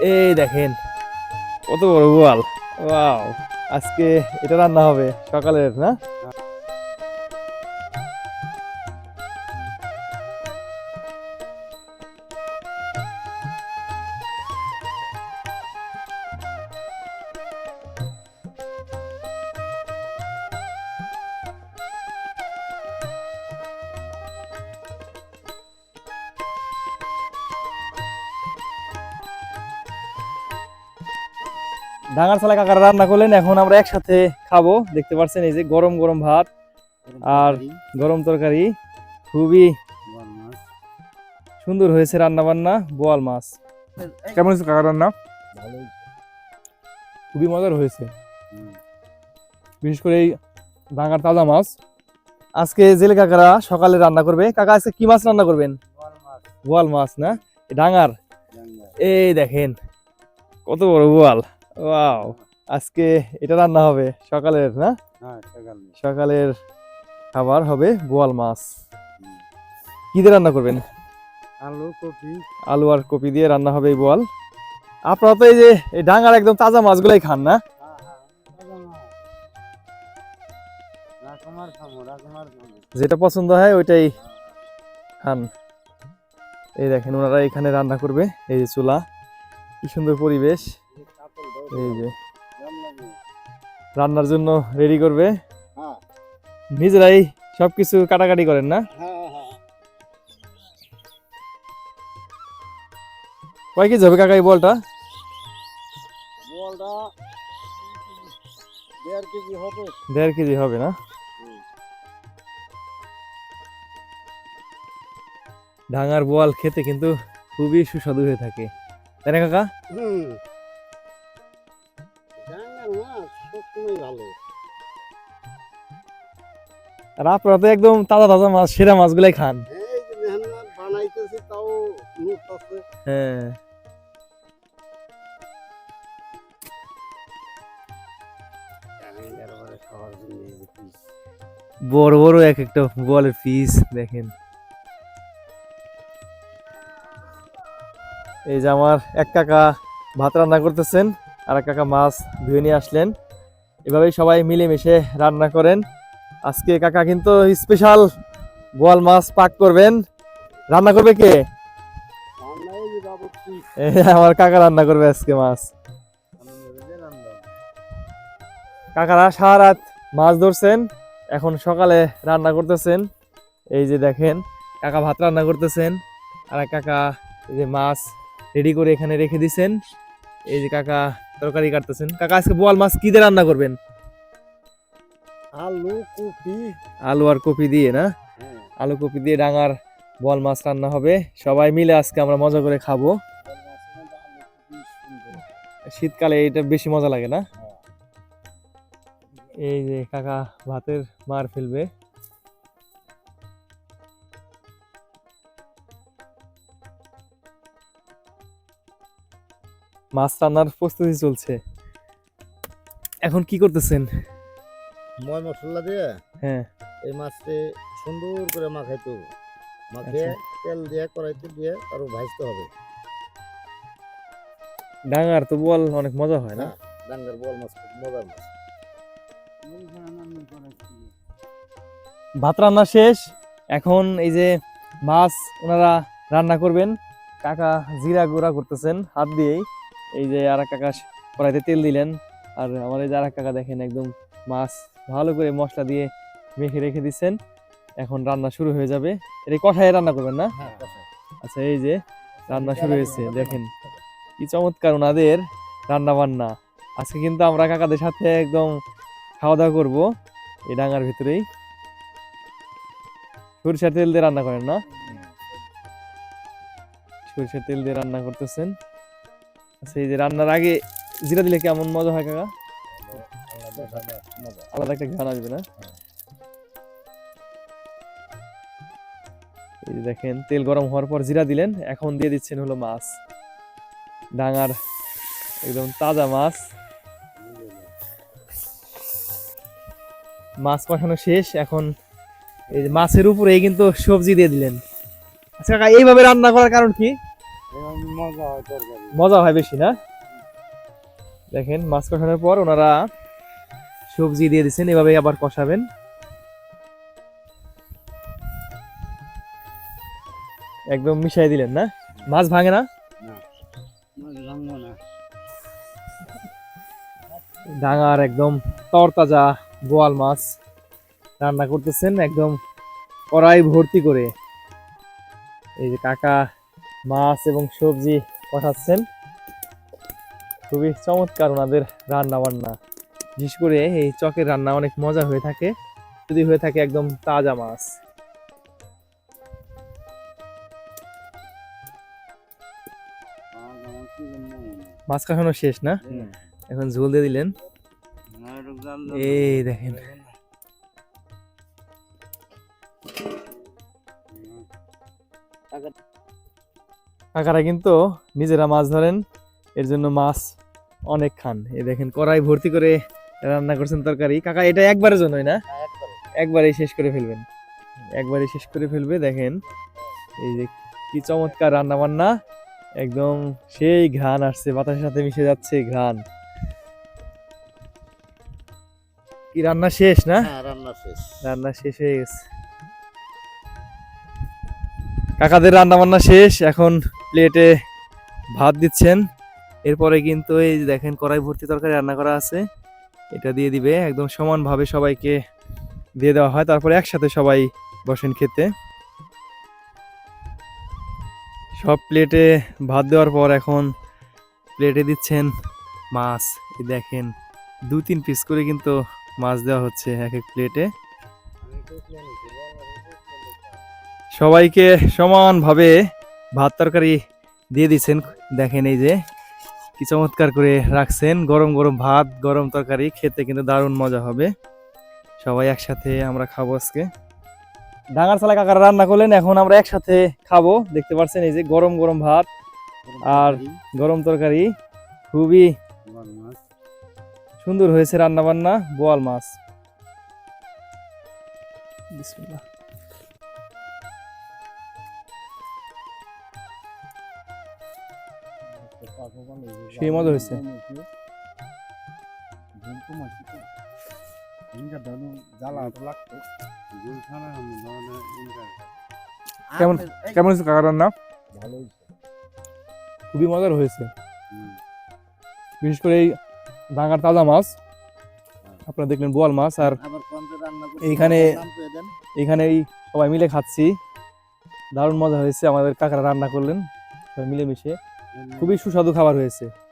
এই দেখেন কত বড় গোয়াল। ওয়াও আজকে এটা রান্না হবে সকালের না? ডাঙার চালা কাকারা রান্না করলেন এখন আমরা একসাথে খাব। দেখতে পাচ্ছেন এই যে গরম গরম ভাত আর গরম তরকারি খুবই সুন্দর হয়েছে রান্না বান্না বোয়াল মাছ। কেমন হয়েছে কাকা রান্না? খুবই মজার হয়েছে। বিশেষ করে এই ডাঙার তাজা মাছ। আজকে জেলে কাকারা সকালে রান্না করবে। কাকা আজকে কি মাছ রান্না করবেন? বোয়াল মাছ। না? ডাঙার। এই দেখেন কত বড় বোয়াল। ওয়াও আজকে এটা রান্না হবে সকালের না? সকালের খাবার হবে বোয়াল মাছ। কি দিয়ে রান্না করবেন? আলু কপি। আলু আর কপি দিয়ে রান্না হবে এই বোয়াল। আপনারা তো এই যে এই ডাঙার একদম তাজা মাছগুলাই খান না? রাকুমার খামো যেটা পছন্দ হয় ওইটাই খান। এই দেখেন ওনারা এখানে রান্না করবে এই যে চুলা। কি সুন্দর পরিবেশ। এই যে। রান্নার জন্য রেডি করবে? হ্যাঁ। নিজেরাই সবকিছু কাটাকাটি করেন না? কয় কেজি হবে কাকা এই বলটা? বলটা দেড় কেজি হবে। দেড় কেজি হবে না? ডাঙার বোয়াল খেতে কিন্তু খুবই সুস্বাদু হয়ে থাকে। তাই না কাকা? হুম। সবসময় ভালো। আর আপনারা তো একদম তাজা তাজা মাছ সেরা মাছগুলাই খান। এই যে মেহনত বানাইতেছি তাও নুট আছে। হ্যাঁ। বড় বড় এক একটা বোয়ালের পিস দেখেন। এই যে আমার এক কাকা ভাত রান্না করতেছেন আর এক কাকা মাছ ধুয়ে নিয়ে আসলেন। এভাবেই সবাই মিলেমিশে রান্না করেন। আজকে কাকা কিন্তু স্পেশাল বোয়াল মাছ পাক করবেন। রান্না করবে কে? আমার কাকা রান্না করবে আজকে মাছ। কাকারা সারা রাত মাছ ধরছেন, এখন সকালে রান্না করতেছেন। এই যে দেখেন, কাকা ভাত রান্না করতেছেন, আর কাকা এই যে মাছ রেডি করে এখানে রেখে দিছেন। এই যে কাকা তরকারি কাটতেছেন। কাকা আজকে বোয়াল মাছ কি দিয়ে রান্না করবেন? আলু কপি। আলু আর কপি দিয়ে না? হ্যাঁ। আলু কপি দিয়ে ডাঙার বোয়াল মাছ রান্না হবে। সবাই মিলে আজকে আমরা মজা করে খাব। শীতকালে এটা বেশি মজা লাগে না? এই যে কাকা ভাতের মার ফেলবে। মাছ রান্নার প্রস্তুতি চলছে। এখন কি করতেছেন? ময় মশলা দিয়ে হ্যাঁ। এই মাছটি সুন্দর করে মাখাইতে হবে মাখিয়ে তেল দিয়ে কড়াইতে দিয়ে তারপর ভাজতে হবে। ডাঙার তো বল অনেক মজা হয় না? ডাঙ্গার বল মাছ খুব মজার মাছ। ভাত রান্না শেষ। এখন এই যে মাছ ওনারা রান্না করবেন। কাকা জিরা গুঁড়া করতেছেন হাত দিয়েই। এই যে আর এক কাকা কড়াইতে তেল দিলেন আর আমার এই যে আর এক কাকা দেখেন একদম মাছ ভালো করে মশলা দিয়ে মেখে রেখে দিচ্ছেন। এখন রান্না শুরু হয়ে যাবে। এটা কষায় রান্না করবেন না? হ্যাঁ আচ্ছা এই যে রান্না শুরু হয়েছে দেখেন কি চমৎকার ওনাদের রান্না বান্না আজকে কিন্তু আমরা কাকাদের সাথে একদম খাওয়া দাওয়া করব এই ডাঙ্গার ভিতরেই। সরিষার তেল দিয়ে রান্না করেন না? সরিষার তেল দিয়ে রান্না করতেছেন। আচ্ছা যে রান্নার আগে জিরা দিলে কেমন মজা হয় কাকা? আলাদা একটা ঘ্রাণ আসবে না? এই দেখেন, তেল গরম হওয়ার পর জিরা দিলেন, এখন দিয়ে দিচ্ছেন হলো মাছ। ডাঙার একদম তাজা মাছ। মাছ কষানো শেষ, এখন এই মাছের উপরে কিন্তু সবজি দিয়ে দিলেন। আচ্ছা এইভাবে রান্না করার কারণ কি? মজা হয় হয় বেশি না? দেখেন মাছ কষানোর পর ওনারা সবজি দিয়ে দিচ্ছেন এভাবে আবার কষাবেন। একদম মিশাই দিলেন না? মাছ ভাঙে না? না। ডাঙার একদম তরতাজা বোয়াল মাছ রান্না করতেছেন একদম কড়াই ভর্তি করে। এই যে কাকা মাছ এবং সবজি কষাচ্ছেন খুবই চমৎকার ওনাদের রান্না বান্না বিশেষ করে এই চকের রান্না অনেক মজা হয়ে থাকে যদি হয়ে থাকে একদম তাজা মাছ। মাছ কষানো শেষ না? এখন ঝোল দিয়ে দিলেন। এই দেখেন। কাকারা কিন্তু নিজেরা মাছ ধরেন এর জন্য মাছ অনেক খান। এই দেখেন কড়াই ভর্তি করে রান্না করছেন তরকারি। কাকা এটা একবারের জন্যই না? একবারেই শেষ করে ফেলবেন। একবারেই শেষ করে ফেলবে দেখেন। এই যে কি চমৎকার রান্না বান্না একদম সেই ঘ্রাণ আসছে বাতাসের সাথে মিশে যাচ্ছে ঘ্রাণ। কি রান্না শেষ না? হ্যাঁ রান্না শেষ। রান্না শেষ হয়ে গেছে। কাকাদের রান্না বান্না শেষ এখন প্লেটে ভাত দিচ্ছেন। এরপরে কিন্তু এই দেখেন কড়াই ভর্তি তরকারি রান্না করা আছে। এটা দিয়ে দিবে, একদম সমানভাবে সবাইকে দিয়ে দেওয়া হয়। তারপরে একসাথে সবাই বসেন খেতে। সব প্লেটে ভাত দেওয়ার পর এখন প্লেটে দিচ্ছেন মাছ। দেখেন, দু তিন পিস করে কিন্তু মাছ দেওয়া হচ্ছে এক এক প্লেটে। সবাইকে সমানভাবে ভাত তরকারি দিয়ে দিচ্ছেন দেখেন এই যে কি চমৎকার করে রাখছেন। গরম গরম ভাত গরম তরকারি খেতে কিন্তু দারুণ মজা হবে। সবাই একসাথে আমরা খাব আজকে। ডাঙার চালা কাকারা রান্না করলেন এখন আমরা একসাথে খাব। দেখতে পাচ্ছেন এই যে গরম গরম ভাত আর গরম তরকারি। খুবই সুন্দর হয়েছে রান্না বান্না বোয়াল মাছ। বিসমিল্লাহ। সেই মজা হয়েছে। কেমন কেমন হয়েছে কাকা রান্না খুবই মজার হয়েছে। বিশেষ করে এই ভাঙার তাজা মাছ। আপনারা দেখলেন বোয়াল মাছ আর এইখানে- পেয়ে সবাই মিলে খাচ্ছি। দারুণ মজা হয়েছে। আমাদের কাকারা রান্না করলেন। সবাই মিলেমিশে। খুবই সুস্বাদু খাবার হয়েছে।